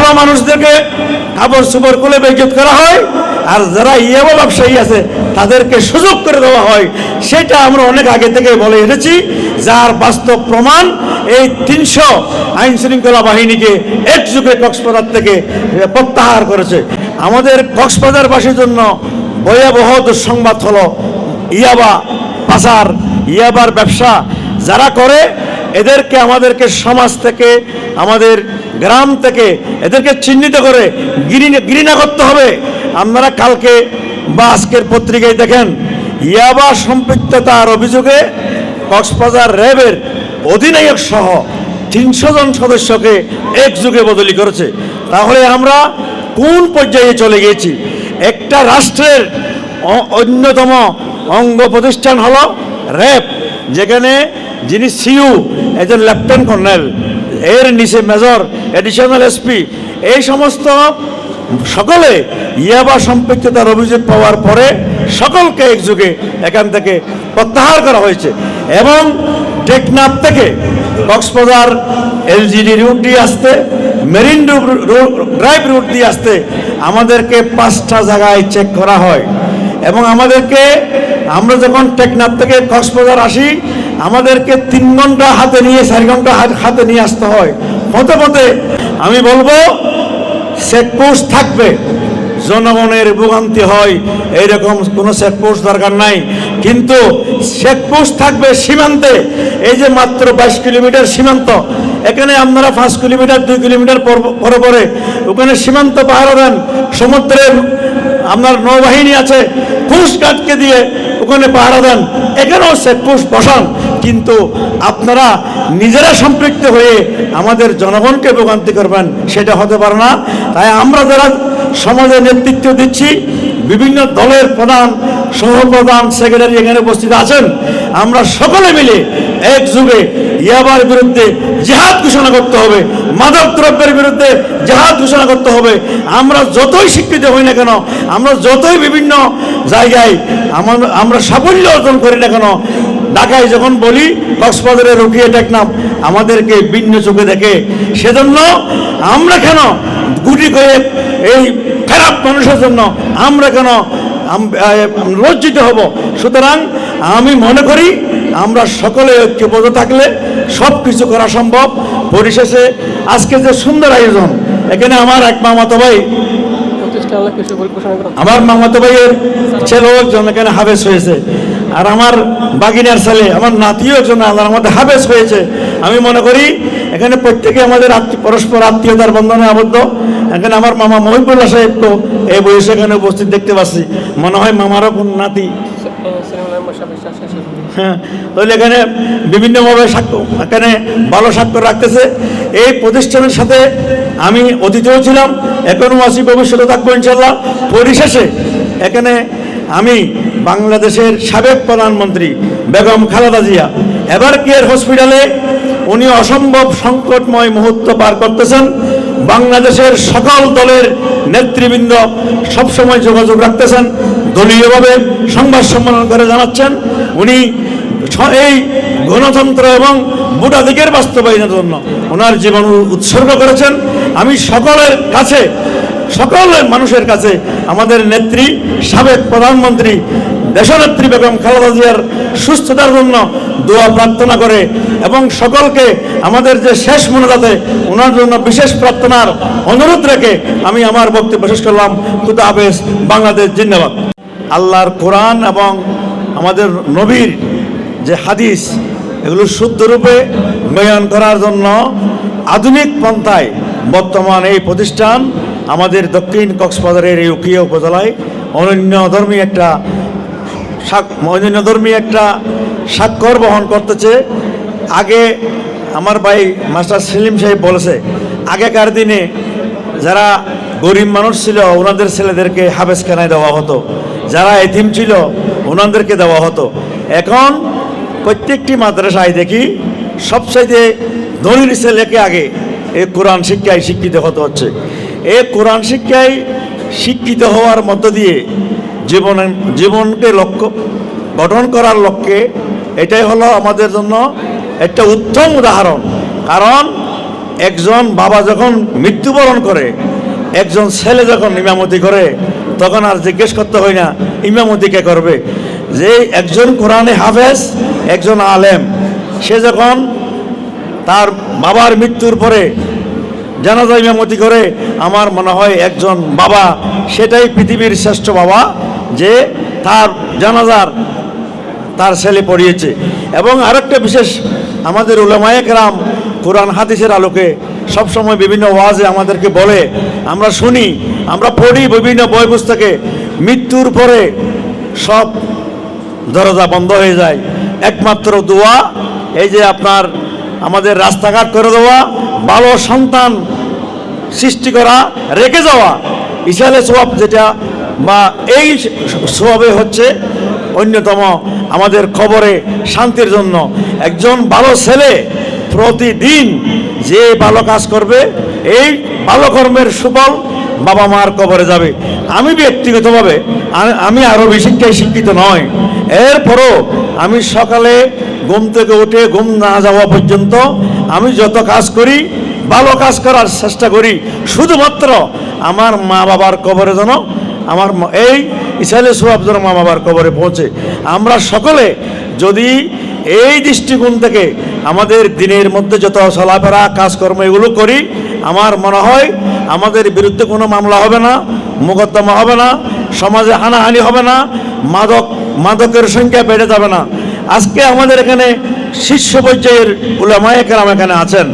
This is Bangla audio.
ভালো মানুষদেরকে কাপড় সুপড় খুলে বেজত করা হয়, আর যারা ইয়াবা ব্যবসায়ী আছে, তাদেরকে সুযোগ করে দেওয়া হয়। সেটা আমরা অনেক আগে থেকে বলে এসেছি, যার বাস্তব প্রমাণ এই তিনশো আইন শৃঙ্খলা বাহিনীকে একযুগে কক্সবাজার থেকে প্রত্যাহার করেছে। আমাদের কক্সবাজারবাসীর জন্য ভয়াবহ দুঃসংবাদ হলো, ইয়াবা পাচার ইয়াবার ব্যবসা যারা করে, এদেরকে আমাদেরকে সমাজ থেকে আমাদের গ্রাম থেকে এদেরকে চিহ্নিত করে ঘৃণা করতে হবে। আপনারা কালকে বা আজকের পত্রিকায় দেখেন, ইয়াবা সম্পৃক্ততার অভিযোগে কক্সবাজার র্যাবের অধিনায়ক সহ তিনশো জন সদস্যকে একযুগে বদলি করেছে। তাহলে আমরা কোন পর্যায়ে চলে গিয়েছি? একটা রাষ্ট্রের অন্যতম অঙ্গ প্রতিষ্ঠান হলো র্যাব, যেখানে যিনি সিইউ একজন লেফটেন্যান্ট কর্নেল। এর নিচে মেজর এডিশনাল এসপি এই সমস্ত সকলে ইয়াবা সম্পৃক্ততার অভিযোগ পাওয়ার পরে সকলকে একযুগে এখান থেকে প্রত্যাহার করা হয়েছে। এবং টেকনাফ থেকে কক্সবাজার এলজিডি রুট দিয়ে আসতে, মেরিন ড্রাইভ রুট দিয়ে আসতে আমাদেরকে পাঁচটা জায়গায় চেক করা হয়। এবং আমাদেরকে আমরা যখন টেকনাফ থেকে কক্সবাজার আসি আমাদেরকে তিন ঘণ্টা হাতে নিয়ে, চার ঘণ্টা হাত- নিয়ে আসতে হয়। পথে পথে আমি বলব চেকপোস্ট থাকবে। জনগণের ভোগান্তি হয়, এইরকম কোনো চেকপোস্ট দরকার নাই। কিন্তু চেকপোস্ট থাকবে সীমান্তে, এই যে মাত্র বাইশ কিলোমিটার সীমান্ত। এখানে আপনারা পাঁচ কিলোমিটার, দুই কিলোমিটার পর- পরে ওখানে সীমান্ত পাহারা দেন। সমুদ্রের আপনার নৌবাহিনী আছে কোস্টগার্ডকে দিয়ে ওখানে পাহারা দেন। এখানেও চেকপোস্ট বসান। কিন্তু আপনারা নিজেরা সম্পৃক্ত হয়ে আমাদের জনগণকে ভোগান্তি করবেন, সেটা হতে পারে না। তাই আমরা যারা সমাজে নেতৃত্ব দিচ্ছি, বিভিন্ন দলের প্রধান সহপ্রধান সেক্রেটারি এখানে উপস্থিত আছেন, আমরা সকলে মিলে এক যুগে ইয়াবার বিরুদ্ধে জেহাদ ঘোষণা করতে হবে, মাদক দ্রব্যের বিরুদ্ধে জেহাদ ঘোষণা করতে হবে। আমরা যতই স্বীকৃতি হই না কেন, আমরা যতই বিভিন্ন জায়গায় আমরা সাফল্য অর্জন করি না কেন ঢাকায় যখন বলি কক্সবাজারে রুকিয়ে টেকনাম আমাদেরকে ভিন্ন চোখে দেখে। সেজন্য আমরা কেন গুটি করে এই খারাপ মানুষের জন্য আমরা কেন লজ্জিত হব? সুতরাং আমি মনে করি আমরা সকলে ঐক্যবদ্ধ থাকলে সব কিছু করা সম্ভব। পরিশেষে আজকে যে সুন্দর আয়োজন এখানে আমার এক মামাতো ভাই। আমার মামাতো ভাইয়ের ছেলেও একজন এখানে হাবেস হয়েছে। আর আমার বাগিনার ছেলে, আমার নাতিও একজন আল্লাহর মধ্যে হাবেস হয়েছে। আমি মনে করি, এখানে প্রত্যেকে আমাদের পরস্পর আত্মীয়তার বন্ধনে আবদ্ধ। এখানে আমার মামা মহিবুল্লাহ তো এই বয়সে এখানে উপস্থিত দেখতে পাচ্ছি। মনে হয় মামারও কোন নাতি। হ্যাঁ তাহলে এখানে বিভিন্নভাবে সাক্ষ্য, এখানে ভালো স্বাক্ষর রাখতেছে। এই প্রতিষ্ঠানের সাথে আমি অতিথিও ছিলাম এখনও আছি ভবিষ্যতে থাকব ইনশাল্লাহ পরিশেষে এখানে আমি বাংলাদেশের সাবেক প্রধানমন্ত্রী বেগম খালেদা জিয়া। এবার কেয়ার হসপিটালে? উনি অসম্ভব সংকটময় মুহূর্ত পার করতেছেন। বাংলাদেশের সকল দলের নেতৃবৃন্দ সবসময় যোগাযোগ রাখতেছেন। দলীয়ভাবে সংবাদ সম্মেলন করে জানাচ্ছেন। উনি এই গণতন্ত্র এবং ভোটাধিকার বাস্তবায়নের জন্য ওনার জীবন উৎসর্গ করেছেন। আমি সকলের কাছে সকলের মানুষের কাছে আমাদের নেত্রী, সাবেক প্রধানমন্ত্রী, দেশনেত্রী বেগম খালেদা জিয়ার সুস্থতার জন্য দোয়া প্রার্থনা করে এবং সকলকে আমাদের যে শেষ মনে মনোজাতে ওনার জন্য বিশেষ প্রার্থনার অনুরোধ রেখে আমি আমার বক্তব্য শেষ করলাম। খুদা হাফেজ, বাংলাদেশ জিন্দাবাদ। আল্লাহর কোরআন এবং আমাদের নবীর যে হাদিস, এগুলো শুদ্ধরূপে বয়ান করার জন্য আধুনিক পন্থায় বর্তমান এই প্রতিষ্ঠান আমাদের দক্ষিণ কক্সবাজারের এই উকিয়া উপজেলায় অনন্য ধর্মী একটা অনন্যধর্মী একটা স্বাক্ষর বহন করতেছে। আগে আমার ভাই মাস্টার সেলিম সাহেব বলেছে, আগেকার দিনে যারা গরিব মানুষ ছিল, ওনাদের ছেলেদেরকে হাবেসখানায় দেওয়া হতো। যারা এতিম ছিল, ওনাদেরকে দেওয়া হতো। এখন প্রত্যেকটি মাদ্রাসায় দেখি, সবচাইতে ধনীর ছেলেকে আগে এই কোরআন শিক্ষায় শিক্ষিত হতে হচ্ছে। এই কোরআন শিক্ষায় শিক্ষিত হওয়ার মধ্য দিয়ে জীবন, জীবনকে লক্ষ্য, গঠন করার লক্ষ্যে এটাই হলো আমাদের জন্য একটা উত্তম উদাহরণ। কারণ একজন বাবা যখন মৃত্যুবরণ করে, একজন ছেলে যখন ইমামতি করে, তখন আর জিজ্ঞেস করতে হয় না, ইমামতি কে করবে? যে একজন কোরআনে হাফেজ, একজন আলেম, সে যখন তার বাবার মৃত্যুর পরে জানাজা ইমামতি করে আমার মনে হয় একজন বাবা, সেটাই পৃথিবীর শ্রেষ্ঠ বাবা যে তার জানাজার তার ছেলে পড়িয়েছে। এবং আরেকটা বিশেষ আমাদের উলামায়ে রাম কোরআন হাদিসের আলোকে সবসময় বিভিন্ন ওয়াজে আমাদেরকে বলে, আমরা শুনি, আমরা পড়ি বিভিন্ন বই পুস্তকে মৃত্যুর পরে সব দরজা বন্ধ হয়ে যায়। একমাত্র দোয়া, এই যে আপনার আমাদের রাস্তাঘাট করে দেওয়া, ভালো সন্তান সৃষ্টি করা, রেখে যাওয়া। ইসালে সোয়াব যেটা, বা এই সোয়াবে হচ্ছে অন্যতম আমাদের খবরে শান্তির জন্য। একজন ভালো ছেলে প্রতিদিন যে ভালো কাজ করবে, এই ভালো কর্মের সুফল বাবা মার কবরে যাবে। আমি ব্যক্তিগতভাবে, আমি আরবি শিক্ষায় শিক্ষিত নয়। এরপরও আমি সকালে ঘুম থেকে উঠে ঘুম না যাওয়া পর্যন্ত আমি যত কাজ করি, ভালো কাজ করার চেষ্টা করি। শুধুমাত্র আমার মা বাবার কবরে যেন আমার এই ইসাইলে সোয়াব যেন মা বাবার কবরে পৌঁছে। আমরা সকলে যদি এই দৃষ্টিকোণ থেকে আমাদের দিনের মধ্যে যত চলাফেরা, কাজকর্ম এগুলো করি, আমার মনে হয় আমাদের বিরুদ্ধে কোনো মামলা হবে না, মোকদ্দমা হবে না, সমাজে হানাহানি হবে না, মাদক, মাদকের সংখ্যা বেড়ে যাবে না। আজকে আমাদের এখানে শীর্ষ পর্যায়ের উলামায় কেরাম এখানে আছেন।